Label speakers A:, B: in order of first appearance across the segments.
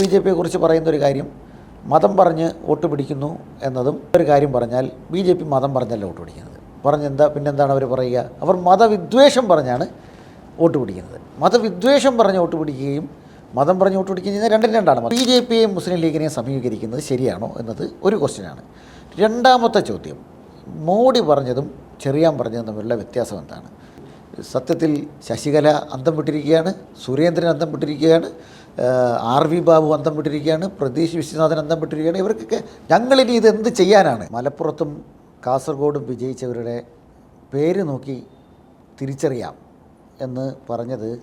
A: B J പിയെ കുറിച്ച് പറയുന്ന ഒരു കാര്യം മതം പറഞ്ഞ് വോട്ട് പിടിക്കുന്നു എന്നതും ഒരു കാര്യം പറഞ്ഞാൽ ബി ജെ പി മതം പറഞ്ഞല്ല വോട്ട് പിടിക്കുന്നത്. പറഞ്ഞെന്താ പിന്നെന്താണ് അവർ പറയുക? അവർ മതവിദ്വേഷം പറഞ്ഞാണ് വോട്ട് പിടിക്കുന്നത്. മതവിദ്വേഷം പറഞ്ഞ് വോട്ട് പിടിക്കുകയും മതം പറഞ്ഞ് വോട്ട് പിടിക്കുകയും രണ്ടും രണ്ടാണ്. ബി ജെ പിയെയും മുസ്ലിം ലീഗിനെയും സമീകരിക്കുന്നത് ശരിയാണോ എന്നത് ഒരു ക്വസ്റ്റ്യനാണ്. രണ്ടാമത്തെ ചോദ്യം മോഡി പറഞ്ഞതും ചെറിയാൻ പറഞ്ഞതും തമ്മിലുള്ള വ്യത്യാസം എന്താണ്? സത്യത്തിൽ ശശികല അന്തം വിട്ടിരിക്കുകയാണ് സുരേന്ദ്രൻ അന്തം വിട്ടിരിക്കുകയാണ് ആർ വി ബാബു അന്തം വിട്ടിരിക്കുകയാണ് പ്രതീഷ് വിശ്വനാഥൻ അന്തം വിട്ടിരിക്കുകയാണ്. ഇവർക്കൊക്കെ ഞങ്ങളിനി ഇത് എന്ത് ചെയ്യാനാണ്? മലപ്പുറത്തും കാസർഗോഡും വിജയിച്ചവരുടെ പേര് നോക്കി തിരിച്ചറിയാം എന്ന് പറഞ്ഞത്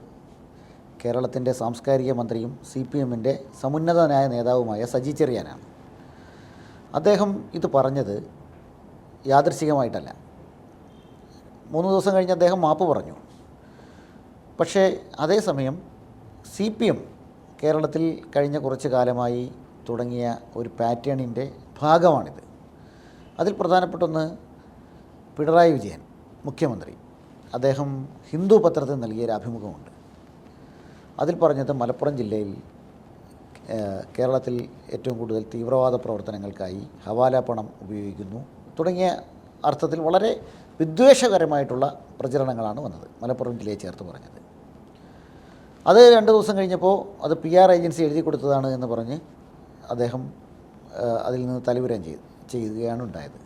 A: കേരളത്തിന്റെ സാംസ്കാരിക മന്ത്രിയും സി പി എമ്മിന്റെ സമുന്നതനായ നേതാവുമായ സജി ചെറിയാനാണ്. അദ്ദേഹം ഇത് പറഞ്ഞത് യാദൃശികമായിട്ടല്ല. മൂന്ന് ദിവസം കഴിഞ്ഞ് അദ്ദേഹം മാപ്പ് പറഞ്ഞു. പക്ഷേ അതേസമയം സി പി എം കേരളത്തിൽ കഴിഞ്ഞ കുറച്ച് കാലമായി തുടങ്ങിയ ഒരു പാറ്റേണിന്റെ ഭാഗമാണിത്. അതിൽ പ്രധാനപ്പെട്ടൊന്ന് പിണറായി വിജയൻ മുഖ്യമന്ത്രി. അദ്ദേഹം ഹിന്ദു പത്രത്തിൽ നൽകിയ ഒരു അഭിമുഖമുണ്ട്. അതിൽ പറഞ്ഞത് മലപ്പുറം ജില്ലയിൽ കേരളത്തിൽ ഏറ്റവും കൂടുതൽ തീവ്രവാദ പ്രവർത്തനങ്ങൾക്കായി ഹവാല പണം ഉപയോഗിക്കുന്നു തുടങ്ങിയ അർത്ഥത്തിൽ വളരെ വിദ്വേഷകരമായിട്ടുള്ള പ്രചരണങ്ങളാണ് വന്നത്. മലപ്പുറം ജില്ലയെ ചേർത്ത് പറഞ്ഞത്. അത് രണ്ട് ദിവസം കഴിഞ്ഞപ്പോൾ അത് പി ആർ ഏജൻസി എഴുതി കൊടുത്തതാണ് എന്ന് പറഞ്ഞ് അദ്ദേഹം അതിൽ നിന്ന് തലവുരം ചെയ്ത് ചെയ്യുകയാണ് ഉണ്ടായത്.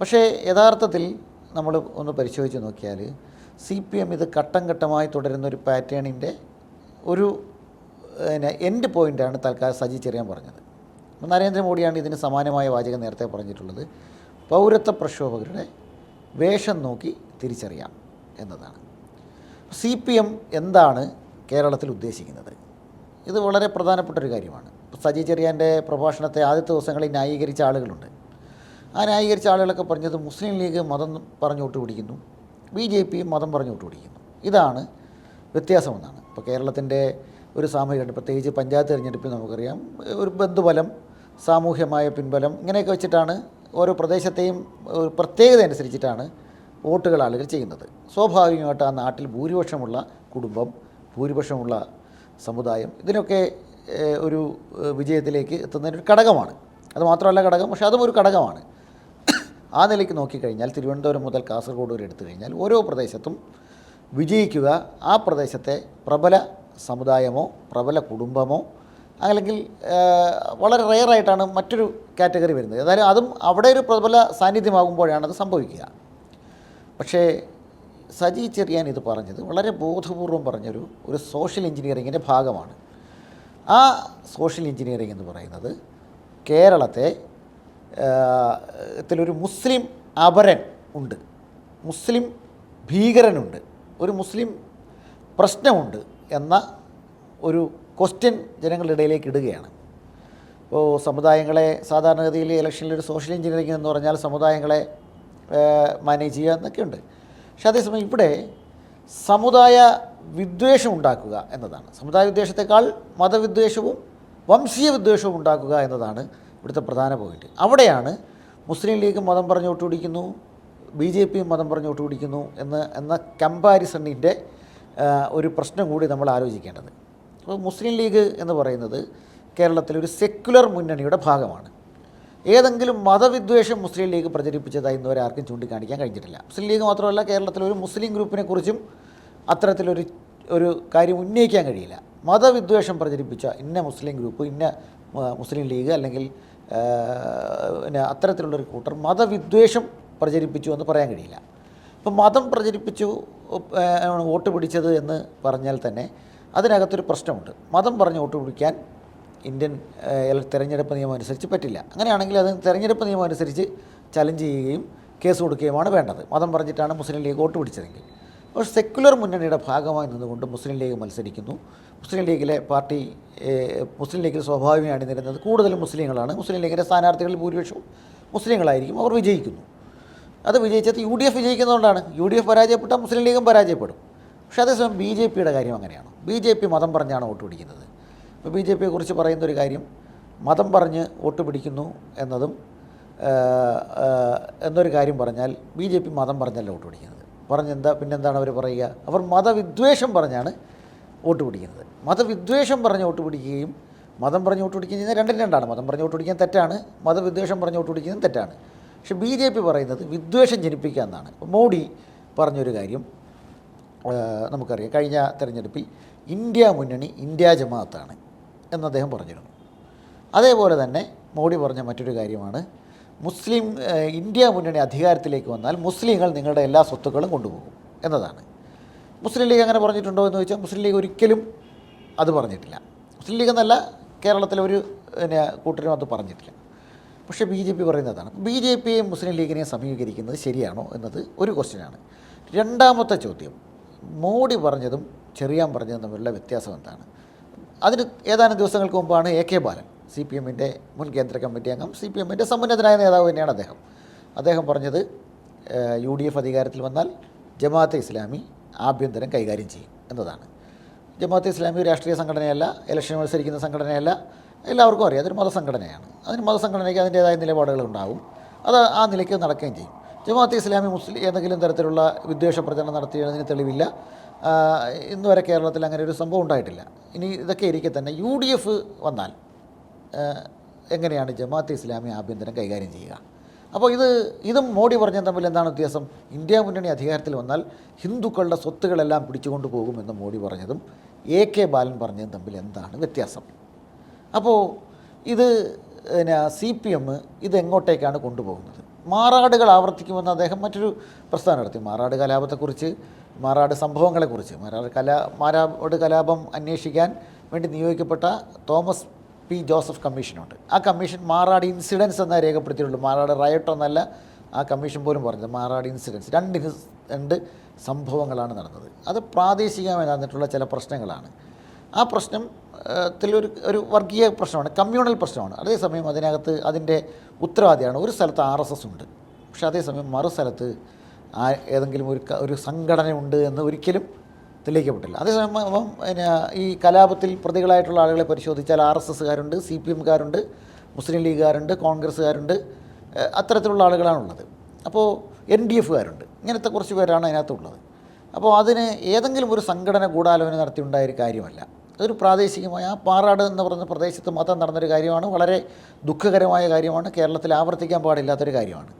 A: പക്ഷേ യഥാർത്ഥത്തിൽ നമ്മൾ ഒന്ന് പരിശോധിച്ച് നോക്കിയാൽ സി പി എം ഇത് ഘട്ടം ഘട്ടമായി തുടരുന്ന ഒരു പാറ്റേണിന്റെ ഒരു പിന്നെ എൻഡ് പോയിന്റാണ് തൽക്കാലം സജി ചെറിയാൻ പറഞ്ഞത്. നരേന്ദ്രമോദിയാണ് ഇതിന് സമാനമായ വാചകം നേരത്തെ പറഞ്ഞിട്ടുള്ളത്. പൗരത്വ പ്രക്ഷോഭകരുടെ വേഷം നോക്കി തിരിച്ചറിയാം എന്നതാണ്. സി പി എം എന്താണ് കേരളത്തിൽ ഉദ്ദേശിക്കുന്നത്? ഇത് വളരെ പ്രധാനപ്പെട്ട ഒരു കാര്യമാണ് സജി ചെറിയാന്റെ പ്രഭാഷണത്തെ ആദ്യത്തെ ദിവസങ്ങളിൽ ന്യായീകരിച്ച ആളുകളുണ്ട്. ആ ന്യായീകരിച്ച ആളുകളൊക്കെ പറഞ്ഞത് മുസ്ലിം ലീഗ് മതം പറഞ്ഞു പിടിക്കുന്നു ബി ജെ പി മതം പറഞ്ഞു പിടിക്കുന്നു. ഇതാണ് വ്യത്യാസമെന്നാണ്. ഇപ്പോൾ കേരളത്തിന്റെ ഒരു സാമൂഹിക പ്രത്യേകിച്ച് പഞ്ചായത്ത് തിരഞ്ഞെടുപ്പിൽ നമുക്കറിയാം ഒരു ബന്ധുബലം സാമൂഹ്യമായ പിൻബലം ഇങ്ങനെയൊക്കെ വെച്ചിട്ടാണ് ഓരോ പ്രദേശത്തെയും പ്രത്യേകത അനുസരിച്ചിട്ടാണ് വോട്ടുകൾ ആളുകൾ ചെയ്യുന്നത്. സ്വാഭാവികമായിട്ട് ആ നാട്ടിൽ ഭൂരിപക്ഷമുള്ള കുടുംബം ഭൂരിപക്ഷമുള്ള സമുദായം ഇതിനൊക്കെ ഒരു വിജയത്തിലേക്ക് എത്തുന്നതിനൊരു ഘടകമാണ്. അത് മാത്രമല്ല ഘടകം പക്ഷേ അതും ഒരു ഘടകമാണ്. ആ നിലയ്ക്ക് നോക്കിക്കഴിഞ്ഞാൽ തിരുവനന്തപുരം മുതൽ കാസർഗോഡ് വരെ എടുത്തു കഴിഞ്ഞാൽ ഓരോ പ്രദേശത്തും വിജയിക്കുക ആ പ്രദേശത്തെ പ്രബല സമുദായമോ പ്രബല കുടുംബമോ അല്ലെങ്കിൽ വളരെ റെയറായിട്ടാണ് മറ്റൊരു കാറ്റഗറി വരുന്നത്. ഏതായാലും അതും അവിടെ ഒരു പ്രബല സാന്നിധ്യമാകുമ്പോഴാണ് അത് സംഭവിക്കുക. പക്ഷേ സജി ചെറിയാൻ ഇത് പറഞ്ഞത് വളരെ ബോധപൂർവം പറഞ്ഞൊരു ഒരു സോഷ്യൽ എഞ്ചിനീയറിങ്ങിന്റെ ഭാഗമാണ്. ആ സോഷ്യൽ എഞ്ചിനീയറിംഗ് എന്ന് പറയുന്നത് കേരളത്തെ ത്തിലൊരു മുസ്ലിം അപരൻ ഉണ്ട്. മുസ്ലിം ഭീകരനുണ്ട്. ഒരു മുസ്ലിം പ്രശ്നമുണ്ട് എന്ന ഒരു ക്വസ്റ്റ്യൻ ജനങ്ങളുടെ ഇടയിലേക്ക് ഇടുകയാണ്. ഇപ്പോൾ സമുദായങ്ങളെ സാധാരണഗതിയിൽ ഇലക്ഷനിൽ ഒരു സോഷ്യൽ എഞ്ചിനീയറിംഗ് എന്ന് പറഞ്ഞാൽ സമുദായങ്ങളെ മാനേജ് ചെയ്യുക എന്നൊക്കെയുണ്ട്. പക്ഷേ അതേസമയം ഇവിടെ സമുദായ വിദ്വേഷം ഉണ്ടാക്കുക എന്നതാണ്. സമുദായ വിദ്വേഷത്തെക്കാൾ മതവിദ്വേഷവും വംശീയ വിദ്വേഷവും ഉണ്ടാക്കുക എന്നതാണ് ഇവിടുത്തെ പ്രധാന പോയിന്റ്. അവിടെയാണ് മുസ്ലിം ലീഗ് മതം പറഞ്ഞു ഒട്ടുപിടിക്കുന്നു ബി ജെ പിയും മതം പറഞ്ഞു ഒട്ടുപിടിക്കുന്നു എന്ന് എന്ന കമ്പാരിസണിന്റെ ഒരു പ്രശ്നം കൂടി നമ്മൾ ആലോചിക്കേണ്ടത്. അപ്പോൾ മുസ്ലിം ലീഗ് എന്ന് പറയുന്നത് കേരളത്തിലെ ഒരു സെക്യുലർ മുന്നണിയുടെ ഭാഗമാണ്. ഏതെങ്കിലും മതവിദ്വേഷം മുസ്ലിം ലീഗ് പ്രചരിപ്പിച്ചതായി ഇന്നുവരെ ആർക്കും ചൂണ്ടിക്കാണിക്കാൻ കഴിഞ്ഞിട്ടില്ല. മുസ്ലിം ലീഗ് മാത്രമല്ല കേരളത്തിലെ ഒരു മുസ്ലിം ഗ്രൂപ്പിനെക്കുറിച്ചും അത്തരത്തിലൊരു ഒരു കാര്യം ഉന്നയിക്കാൻ കഴിയില്ല. മതവിദ്വേഷം പ്രചരിപ്പിച്ച ഇന്ന മുസ്ലിം ഗ്രൂപ്പ് ഇന്ന മുസ്ലിം ലീഗ് അല്ലെങ്കിൽ പിന്നെ അത്തരത്തിലുള്ളൊരു കൂട്ടർ മതവിദ്വേഷം പ്രചരിപ്പിച്ചു എന്ന് പറയാൻ കഴിയില്ല. ഇപ്പം മതം പ്രചരിപ്പിച്ചു വോട്ട് പിടിച്ചത് എന്ന് പറഞ്ഞാൽ തന്നെ അതിനകത്തൊരു പ്രശ്നമുണ്ട്. മതം പറഞ്ഞ് വോട്ട് പിടിക്കാൻ ഇന്ത്യൻ തെരഞ്ഞെടുപ്പ് നിയമം അനുസരിച്ച് പറ്റില്ല. അങ്ങനെയാണെങ്കിൽ അത് തെരഞ്ഞെടുപ്പ് നിയമം അനുസരിച്ച് ചലഞ്ച് ചെയ്യുകയും കേസ് കൊടുക്കുകയുമാണ് വേണ്ടത്. മതം പറഞ്ഞിട്ടാണ് മുസ്ലിം ലീഗ് വോട്ട് പിടിച്ചതെങ്കിൽ. പക്ഷെ സെക്യുലർ മുന്നണിയുടെ ഭാഗമായി നിന്നുകൊണ്ട് മുസ്ലിം ലീഗ് മത്സരിക്കുന്നു. മുസ്ലിം ലീഗിലെ പാർട്ടി മുസ്ലിം ലീഗിൽ സ്വാഭാവികമായി അണിനിരുന്നത് കൂടുതലും മുസ്ലിങ്ങളാണ്. മുസ്ലിം ലീഗിന്റെ സ്ഥാനാർത്ഥികളിൽ ഭൂരിപക്ഷവും മുസ്ലിങ്ങളായിരിക്കും. അവർ വിജയിക്കുന്നു. അത് വിജയിച്ചത് യു ഡി എഫ് വിജയിക്കുന്നതുകൊണ്ടാണ്. യു ഡി എഫ് പരാജയപ്പെട്ടാൽ മുസ്ലിം ലീഗും പരാജയപ്പെടും. പക്ഷേ അതേസമയം ബി ജെ പിയുടെ കാര്യം അങ്ങനെയാണ്. ബി ജെ പി മതം പറഞ്ഞാണ് വോട്ട് പിടിക്കുന്നത്. ഇപ്പോൾ ബി ജെ പിയെ കുറിച്ച് പറയുന്ന ഒരു കാര്യം മതം പറഞ്ഞ് വോട്ട് പിടിക്കുന്നു എന്നതും എന്നൊരു കാര്യം പറഞ്ഞാൽ ബി ജെ പി മതം പറഞ്ഞല്ല വോട്ട് പിടിക്കുന്നത്. പറഞ്ഞെന്താ പിന്നെന്താണ് അവർ പറയുക? അവർ മതവിദ്വേഷം പറഞ്ഞാണ് വോട്ട് പിടിക്കുന്നത്. മതവിദ്വേഷം പറഞ്ഞ് വോട്ട് പിടിക്കുകയും മതം പറഞ്ഞ് വോട്ട് പിടിക്കുകയും ചെയ്യുന്നത് രണ്ടും രണ്ടാണ്. മതം പറഞ്ഞ് വോട്ട് പിടിക്കാൻ തെറ്റാണ്. മതവിദ്വേഷം പറഞ്ഞ് വോട്ട് പിടിക്കുന്നതും തെറ്റാണ്. പക്ഷേ ബി ജെ പി പറയുന്നത് വിദ്വേഷം ജനിപ്പിക്കുക എന്നാണ്. മോഡി പറഞ്ഞൊരു കാര്യം നമുക്കറിയാം. കഴിഞ്ഞ തെരഞ്ഞെടുപ്പിൽ ഇന്ത്യ മുന്നണി ഇന്ത്യ ജമാഅത്താണ് എന്ന് അദ്ദേഹം പറഞ്ഞിരുന്നു. അതേപോലെ തന്നെ മോഡി പറഞ്ഞ മറ്റൊരു കാര്യമാണ് മുസ്ലിം ഇന്ത്യ മുന്നണി അധികാരത്തിലേക്ക് വന്നാൽ മുസ്ലിങ്ങൾ നിങ്ങളുടെ എല്ലാ സ്വത്തുക്കളും കൊണ്ടുപോകും എന്നതാണ്. മുസ്ലിം ലീഗ് അങ്ങനെ പറഞ്ഞിട്ടുണ്ടോ എന്ന് ചോദിച്ചാൽ മുസ്ലിം ലീഗ് ഒരിക്കലും അത് പറഞ്ഞിട്ടില്ല. മുസ്ലിം ലീഗ് എന്നല്ല കേരളത്തിലെ ഒരു പിന്നെ കൂട്ടരും അത് പറഞ്ഞിട്ടില്ല. പക്ഷേ ബി ജെ പി പറയുന്നതാണ് ബി ജെ പിയെയും മുസ്ലിം ലീഗിനെയും സമീകരിക്കുന്നത് ശരിയാണോ എന്നത് ഒരു ക്വസ്റ്റ്യനാണ് രണ്ടാമത്തെ ചോദ്യം മോഡി പറഞ്ഞതും ചെറിയാൻ പറഞ്ഞതും തമ്മിലുള്ള വ്യത്യാസം എന്താണ്? അതിന് ഏതാനും ദിവസങ്ങൾക്ക് മുമ്പാണ് A K Balan C P എമ്മിന്റെ മുൻ കേന്ദ്ര കമ്മിറ്റി അംഗം സി പി എമ്മിന്റെ സമുന്നതനായ നേതാവ് തന്നെയാണ് അദ്ദേഹം. അദ്ദേഹം പറഞ്ഞത് യു ഡി എഫ് അധികാരത്തിൽ വന്നാൽ ജമാഅത്തെ ഇസ്ലാമി ആഭ്യന്തരം കൈകാര്യം ചെയ്യും എന്നതാണ്. ജമാഅത്തെ ഇസ്ലാമി രാഷ്ട്രീയ സംഘടനയല്ല ഇലക്ഷൻ മത്സരിക്കുന്ന സംഘടനയല്ല എല്ലാവർക്കും അറിയാം അതൊരു മതസംഘടനയാണ്. അതിന് മതസംഘടനയ്ക്ക് അതിന്റേതായ നിലപാടുകൾ ഉണ്ടാവും അത് ആ നിലയ്ക്ക് നടക്കുകയും ചെയ്യും. ജമാഅത്തെ ഇസ്ലാമി മുസ്ലിം ഏതെങ്കിലും തരത്തിലുള്ള വിദ്വേഷ പ്രചരണം നടത്തിയതിന് തെളിവില്ല. ഇന്ന് വരെ കേരളത്തിൽ അങ്ങനെ ഒരു സംഭവം ഉണ്ടായിട്ടില്ല. ഇനി ഇതൊക്കെ ഇരിക്കെ തന്നെ യു ഡി എഫ് വന്നാൽ എങ്ങനെയാണ് ജമാഅത്ത് ഇസ്ലാമി ആഭ്യന്തരം കൈകാര്യം ചെയ്യുക? അപ്പോൾ ഇത് ഇതും മോഡി പറഞ്ഞ തമ്മിൽ എന്താണ് വ്യത്യാസം? ഇന്ത്യ മുന്നണി അധികാരത്തിൽ വന്നാൽ ഹിന്ദുക്കളുടെ സ്വത്തുകളെല്ലാം പിടിച്ചുകൊണ്ട് പോകുമെന്ന് മോഡി പറഞ്ഞതും എ കെ ബാലൻ പറഞ്ഞതും തമ്മിൽ എന്താണ് വ്യത്യാസം? അപ്പോൾ ഇത് പിന്നെ സി പി എം ഇതെങ്ങോട്ടേക്കാണ് കൊണ്ടുപോകുന്നത്? മാറാടുകൾ ആവർത്തിക്കുമെന്ന് അദ്ദേഹം മറ്റൊരു പ്രസ്ഥാനം നടത്തി. മാറാട് കലാപത്തെക്കുറിച്ച് മാറാട് സംഭവങ്ങളെക്കുറിച്ച് മാറാട് കലാ മാറാട് കലാപം അന്വേഷിക്കാൻ വേണ്ടി നിയോഗിക്കപ്പെട്ട തോമസ് പി ജോസഫ് കമ്മീഷനുണ്ട്. ആ കമ്മീഷൻ മാറാട് ഇൻസിഡൻസ് എന്നാണ് രേഖപ്പെടുത്തിയിട്ടുള്ളൂ മാറാട് റയട്ടോ എന്നല്ല ആ കമ്മീഷൻ പോലും പറഞ്ഞത്. മാറാട് ഇൻസിഡൻസ്. രണ്ട് രണ്ട് സംഭവങ്ങളാണ് നടന്നത്. അത് പ്രാദേശികമായി നടന്നിട്ടുള്ള ചില പ്രശ്നങ്ങളാണ്. ആ പ്രശ്നം ത്തിലൊരു ഒരു വർഗീയ പ്രശ്നമാണ്. കമ്മ്യൂണൽ പ്രശ്നമാണ്. അതേസമയം അതിനകത്ത് അതിന്റെ ഉത്തരവാദിയാണ്. ഒരു സ്ഥലത്ത് ആർ എസ് എസ് ഉണ്ട്. പക്ഷേ അതേസമയം മറു സ്ഥലത്ത് ആ ഏതെങ്കിലും ഒരു ഒരു സംഘടനയുണ്ട് എന്ന് ഒരിക്കലും തെളിയിക്കപ്പെട്ടില്ല. അതേസമയം പിന്നെ ഈ കലാപത്തിൽ പ്രതികളായിട്ടുള്ള ആളുകളെ പരിശോധിച്ചാൽ ആർ എസ് എസ്സുകാരുണ്ട് സി പി എംകാരുണ്ട് മുസ്ലിം ലീഗുകാരുണ്ട് കോൺഗ്രസ്സുകാരുണ്ട് അത്തരത്തിലുള്ള ആളുകളാണുള്ളത്. അപ്പോൾ എൻ ഡി എഫുകാരുണ്ട്. ഇങ്ങനത്തെ കുറച്ച് പേരാണ് അതിനകത്തുള്ളത്. അപ്പോൾ അതിന് ഏതെങ്കിലും ഒരു സംഘടന ഗൂഢാലോചന നടത്തിയുണ്ടായ ഒരു കാര്യമല്ല. അതൊരു പ്രാദേശികമായ ആ പാറാട് എന്ന് പറയുന്ന പ്രദേശത്ത് മാത്രം നടന്നൊരു കാര്യമാണ്. വളരെ ദുഃഖകരമായ കാര്യമാണ്. കേരളത്തിൽ ആവർത്തിക്കാൻ പാടില്ലാത്തൊരു കാര്യമാണ്.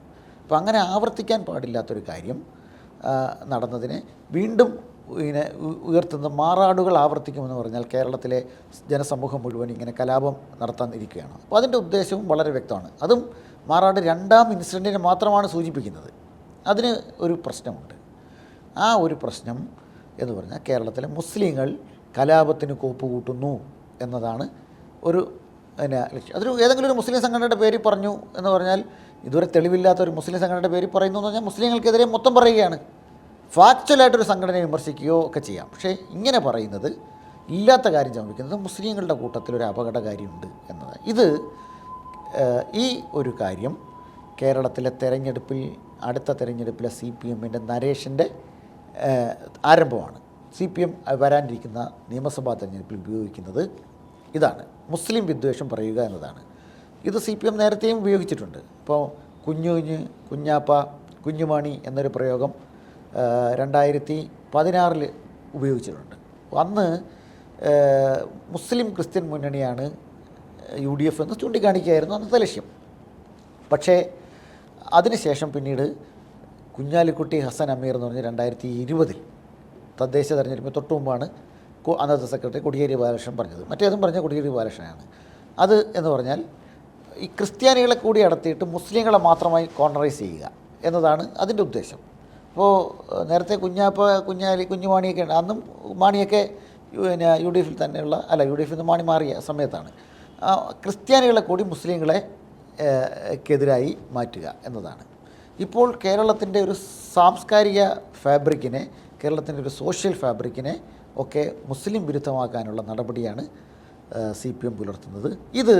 A: അപ്പോൾ അങ്ങനെ ആവർത്തിക്കാൻ പാടില്ലാത്തൊരു കാര്യം നടന്നതിനെ വീണ്ടും ഇങ്ങനെ ഉയർത്തുന്ന മാറാടുകൾ ആവർത്തിക്കുമെന്ന് പറഞ്ഞാൽ കേരളത്തിലെ ജനസമൂഹം മുഴുവൻ ഇങ്ങനെ കലാപം നടത്താൻ ഇരിക്കുകയാണ്. അപ്പോൾ അതിന്റെ ഉദ്ദേശവും വളരെ വ്യക്തമാണ്. അതും മാറാട് രണ്ടാം ഇൻസിഡന്റിനെ മാത്രമാണ് സൂചിപ്പിക്കുന്നത്. അതിന് ഒരു പ്രശ്നമുണ്ട്. ആ ഒരു പ്രശ്നം എന്ന് പറഞ്ഞാൽ കേരളത്തിലെ മുസ്ലിങ്ങൾ കലാപത്തിന് കോപ്പ് കൂട്ടുന്നു എന്നതാണ് ഒരു പിന്നെ ലക്ഷ്യം. അതൊരു ഏതെങ്കിലും ഒരു മുസ്ലിം സംഘടനയുടെ പേര് പറഞ്ഞു എന്ന് പറഞ്ഞാൽ ഇതുവരെ തെളിവില്ലാത്ത ഒരു മുസ്ലിം സംഘടനയുടെ പേര് പറയുന്നു എന്ന് പറഞ്ഞാൽ മുസ്ലിങ്ങൾക്കെതിരെ മൊത്തം പറയുകയാണ്. ഫാക്ച്വലായിട്ടൊരു സംഘടനയെ വിമർശിക്കുകയോ ഒക്കെ ചെയ്യാം. പക്ഷേ ഇങ്ങനെ പറയുന്നത് ഇല്ലാത്ത കാര്യം ചമപ്പിക്കുന്നത് മുസ്ലിങ്ങളുടെ കൂട്ടത്തിൽ ഒരു അപകടകാരിയുണ്ട് എന്നത് ഇത് ഈ ഒരു കാര്യം കേരളത്തിലെ തെരഞ്ഞെടുപ്പിൽ അടുത്ത തെരഞ്ഞെടുപ്പിലെ സി പി എമ്മിന്റെ നരേഷിന്റെ ആരംഭമാണ്. സി പി എം വരാനിരിക്കുന്ന നിയമസഭാ തെരഞ്ഞെടുപ്പിൽ ഉപയോഗിക്കുന്നത് ഇതാണ്. മുസ്ലിം വിദ്വേഷം പറയുക എന്നതാണ്. ഇത് സി പി എം നേരത്തെയും ഉപയോഗിച്ചിട്ടുണ്ട്. ഇപ്പോൾ കുഞ്ഞു കുഞ്ഞ് കുഞ്ഞാപ്പ കുഞ്ഞുമണി എന്നൊരു പ്രയോഗം രണ്ടായിരത്തി പതിനാറിൽ ഉപയോഗിച്ചിട്ടുണ്ട്. അന്ന് മുസ്ലിം ക്രിസ്ത്യൻ മുന്നണിയാണ് യു ഡി എഫ് എന്ന് ചൂണ്ടിക്കാണിക്കുകയായിരുന്നു അന്നത്തെ ലക്ഷ്യം. പക്ഷേ അതിനുശേഷം പിന്നീട് കുഞ്ഞാലിക്കുട്ടി ഹസൻ അമീർ എന്ന് പറഞ്ഞ് രണ്ടായിരത്തി ഇരുപതിൽ തദ്ദേശ തെരഞ്ഞെടുപ്പ് തൊട്ട് മുമ്പാണ് അന്നത്തെ സെക്രട്ടറി കൊടിയേരി ബാലകൃഷ്ണൻ പറഞ്ഞത്. മറ്റേതും പറഞ്ഞ കൊടിയേരി ബാലകൃഷ്ണനാണ് അത് എന്ന് പറഞ്ഞാൽ ഈ ക്രിസ്ത്യാനികളെ കൂടി അടത്തിയിട്ട് മുസ്ലിങ്ങളെ മാത്രമായി കോർണറൈസ് ചെയ്യുക എന്നതാണ് അതിന്റെ ഉദ്ദേശം. അപ്പോൾ നേരത്തെ കുഞ്ഞാപ്പ കുഞ്ഞാലി കുഞ്ഞുമാണിയൊക്കെ ഉണ്ട്. അന്നും മാണിയൊക്കെ പിന്നെ യു ഡി എഫിൽ തന്നെയുള്ള അല്ല യു ഡി എഫിൽ നിന്ന് മാണി മാറിയ സമയത്താണ്. ക്രിസ്ത്യാനികളെ കൂടി മുസ്ലിങ്ങളെ ക്കെതിരായി മാറ്റുക എന്നതാണ്. ഇപ്പോൾ കേരളത്തിന്റെ ഒരു സാംസ്കാരിക ഫാബ്രിക്കിനെ കേരളത്തിന്റെ ഒരു സോഷ്യൽ ഫാബ്രിക്കിനെ ഒക്കെ മുസ്ലിം വിരുദ്ധമാക്കാനുള്ള നടപടിയാണ് സി പി എം പുലർത്തുന്നത്. ഇത്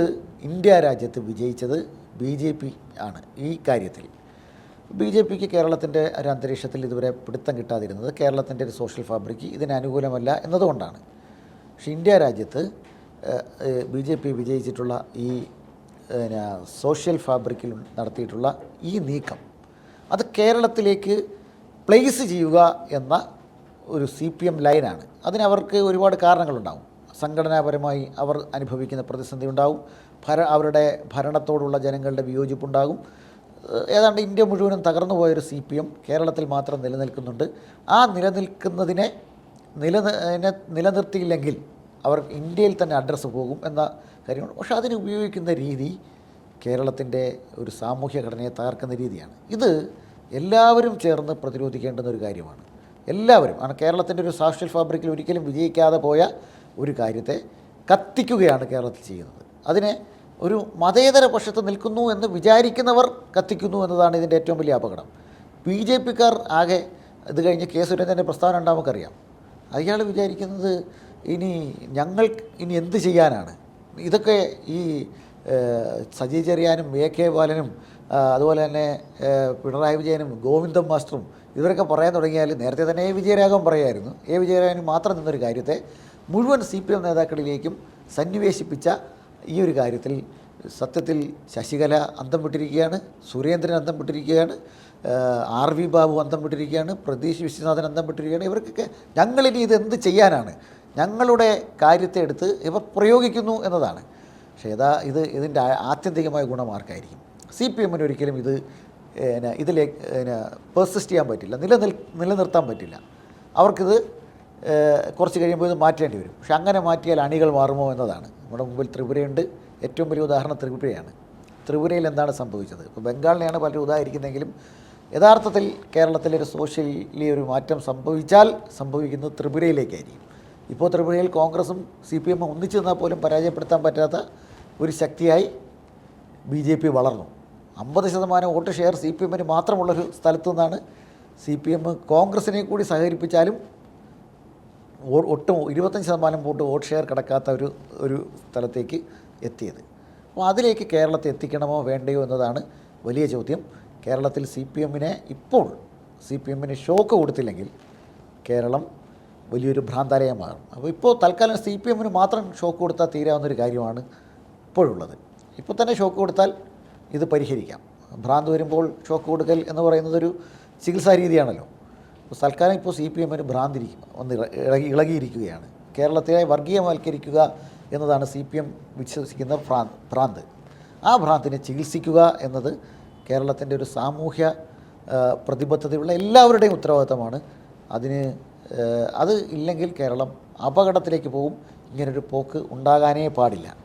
A: ഇന്ത്യ രാജ്യത്ത് വിജയിച്ചത് ബി ജെ പി ആണ് ഈ കാര്യത്തിൽ. ബി ജെ പിക്ക് കേരളത്തിന്റെ ഒരു അന്തരീക്ഷത്തിൽ ഇതുവരെ പിടുത്തം കിട്ടാതിരുന്നത് കേരളത്തിന്റെ ഒരു സോഷ്യൽ ഫാബ്രിക്ക് ഇതിന് അനുകൂലമല്ല എന്നതുകൊണ്ടാണ്. പക്ഷേ ഇന്ത്യ രാജ്യത്ത് ബി ജെ പി വിജയിച്ചിട്ടുള്ള ഈ സോഷ്യൽ ഫാബ്രിക്കിൽ നടത്തിയിട്ടുള്ള ഈ നീക്കം അത് കേരളത്തിലേക്ക് പ്ലേസ് ചെയ്യുക എന്ന ഒരു സി പി എം ലൈനാണ്. അതിനവർക്ക് ഒരുപാട് കാരണങ്ങളുണ്ടാവും. സംഘടനാപരമായി അവർ അനുഭവിക്കുന്ന പ്രതിസന്ധി ഉണ്ടാവും. ഭര അവരുടെ ഭരണത്തോടുള്ള ജനങ്ങളുടെ വിയോജിപ്പുണ്ടാകും. ഏതാണ്ട് ഇന്ത്യ മുഴുവനും തകർന്നു പോയൊരു സി പി എം കേരളത്തിൽ മാത്രം നിലനിൽക്കുന്നുണ്ട്. ആ നിലനിൽക്കുന്നതിനെ നില നിലനിർത്തിയില്ലെങ്കിൽ അവർ ഇന്ത്യയിൽ തന്നെ അഡ്രസ്സ് പോകും എന്ന കാര്യമാണ്. പക്ഷേ അതിന് ഉപയോഗിക്കുന്ന രീതി കേരളത്തിന്റെ ഒരു സാമൂഹ്യ ഘടനയെ തകർക്കുന്ന രീതിയാണ്. ഇത് എല്ലാവരും ചേർന്ന് പ്രതിരോധിക്കേണ്ടുന്ന ഒരു കാര്യമാണ്. എല്ലാവരും കാരണം കേരളത്തിന്റെ ഒരു സോഷ്യൽ ഫാബ്രിക്കിൽ ഒരിക്കലും വിജയിക്കാതെ പോയ ഒരു കാര്യത്തെ കത്തിക്കുകയാണ് കേരളത്തിൽ ചെയ്യുന്നത്. അതിനെ ഒരു മതേതര പക്ഷത്ത് നിൽക്കുന്നു എന്ന് വിചാരിക്കുന്നവർ കത്തിക്കുന്നു എന്നതാണ് ഇതിന്റെ ഏറ്റവും വലിയ അപകടം. ബി ജെ പിക്കാർ ആകെ ഇത് കഴിഞ്ഞ് കെ സുരേന്ദ്രന്റെ പ്രസ്താവന ഉണ്ടാവും അയാൾ വിചാരിക്കുന്നത് ഇനി ഞങ്ങൾ ഇനി എന്ത് ചെയ്യാനാണ്? ഇതൊക്കെ ഈ സജി ചെറിയാനും എ കെ ബാലനും അതുപോലെ തന്നെ പിണറായി വിജയനും ഗോവിന്ദൻ മാസ്റ്ററും ഇവരൊക്കെ പറയാൻ തുടങ്ങിയാൽ നേരത്തെ തന്നെ എ വിജയരാഘവൻ പറയായിരുന്നു. എ വിജയരാഘവന് മാത്രം നിന്നൊരു കാര്യത്തെ മുഴുവൻ സി പി എം നേതാക്കളിലേക്കും സന്നിവേശിപ്പിച്ച ഈ ഒരു കാര്യത്തിൽ സത്യത്തിൽ ശശികല അന്തം വിട്ടിരിക്കുകയാണ് സുരേന്ദ്രൻ അന്തം വിട്ടിരിക്കുകയാണ് ആർ വി ബാബു അന്തം വിട്ടിരിക്കുകയാണ് പ്രതീഷ് വിശ്വനാഥൻ അന്തം വിട്ടിരിക്കുകയാണ്. ഇവർക്കൊക്കെ ഞങ്ങളിനി ഇത് എന്ത് ചെയ്യാനാണ്? ഞങ്ങളുടെ കാര്യത്തെ എടുത്ത് ഇവർ പ്രയോഗിക്കുന്നു എന്നതാണ്. പക്ഷേ ഇതാ ഇത് ഇതിന്റെ ആത്യന്തികമായ ഗുണമാർക്കായിരിക്കും സി പി എമ്മിന് ഒരിക്കലും ഇത് പിന്നെ ഇതിലേക്ക് പിന്നെ പെർസിസ്റ്റ് ചെയ്യാൻ പറ്റില്ല നിലനിൽ നിലനിർത്താൻ പറ്റില്ല. അവർക്കിത് കുറച്ച് കഴിയുമ്പോൾ ഇത് മാറ്റേണ്ടി വരും. പക്ഷെ അങ്ങനെ മാറ്റിയാൽ അണികൾ മാറുമോ എന്നതാണ്. നമ്മുടെ മുമ്പിൽ ത്രിപുരയുണ്ട്. ഏറ്റവും വലിയ ഉദാഹരണം ത്രിപുരയാണ്. ത്രിപുരയിൽ എന്താണ് സംഭവിച്ചത്? ഇപ്പോൾ ബംഗാളിനെയാണ് പലരും ഉദാഹരിക്കുന്നതെങ്കിലും യഥാർത്ഥത്തിൽ കേരളത്തിലൊരു സോഷ്യലി ഒരു മാറ്റം സംഭവിച്ചാൽ സംഭവിക്കുന്നത് ത്രിപുരയിലേക്കായിരിക്കും. ഇപ്പോൾ ത്രിപുരയിൽ കോൺഗ്രസും സി പി എമ്മും ഒന്നിച്ചു നിന്നാൽ പോലും പരാജയപ്പെടുത്താൻ പറ്റാത്ത ഒരു ശക്തിയായി ബി ജെ പി വളർന്നു. അമ്പത് ശതമാനം വോട്ട് ഷെയർ സി പി എമ്മിന് മാത്രമുള്ളൊരു സ്ഥലത്തു നിന്നാണ് സി പി എം കോൺഗ്രസിനെ കൂടി സഹകരിപ്പിച്ചാലും ഒട്ടും ഇരുപത്തഞ്ച് ശതമാനം വോട്ട് വോട്ട് ഷെയർ കിടക്കാത്ത ഒരു ഒരു സ്ഥലത്തേക്ക് എത്തിയത്. അപ്പോൾ അതിലേക്ക് കേരളത്തെ എത്തിക്കണമോ വേണ്ടയോ എന്നതാണ് വലിയ ചോദ്യം. കേരളത്തിൽ സി പി എമ്മിനെ ഇപ്പോൾ സി പി എമ്മിന് ഷോക്ക് കൊടുത്തില്ലെങ്കിൽ കേരളം വലിയൊരു ഭ്രാന്താലയം മാറും അപ്പോൾ ഇപ്പോൾ തൽക്കാലം സി പി എമ്മിന് മാത്രം ഷോക്ക് കൊടുത്താൽ തീരാവുന്നൊരു കാര്യമാണ് ഇപ്പോഴുള്ളത്. ഇപ്പോൾ തന്നെ ഷോക്ക് കൊടുത്താൽ ഇത് പരിഹരിക്കാം. ഭ്രാന്ത് വരുമ്പോൾ ഷോക്ക് കൊടുക്കൽ എന്ന് പറയുന്നതൊരു ചികിത്സാ രീതിയാണല്ലോ. അപ്പോൾ തൽക്കാലം ഇപ്പോൾ സി പി എമ്മിന് ഭ്രാന്തിരിക്കും. ഒന്ന് ഇള- ഇളകി ഇളകിയിരിക്കുകയാണ്. കേരളത്തെ വർഗീയവൽക്കരിക്കുക എന്നതാണ് സി പി എം വിശ്വസിക്കുന്ന ഭ്രാന്ത് ഭ്രാന്ത്. ആ ഭ്രാന്തിനെ ചികിത്സിക്കുക എന്നത് കേരളത്തിന്റെ ഒരു സാമൂഹ്യ പ്രതിബദ്ധതയുള്ള എല്ലാവരുടെയും ഉത്തരവാദിത്തമാണ്. അതിന് അത് ഇല്ലെങ്കിൽ കേരളം അപകടത്തിലേക്ക് പോകും. ഇങ്ങനൊരു പോക്ക് ഉണ്ടാകാനേ പാടില്ല.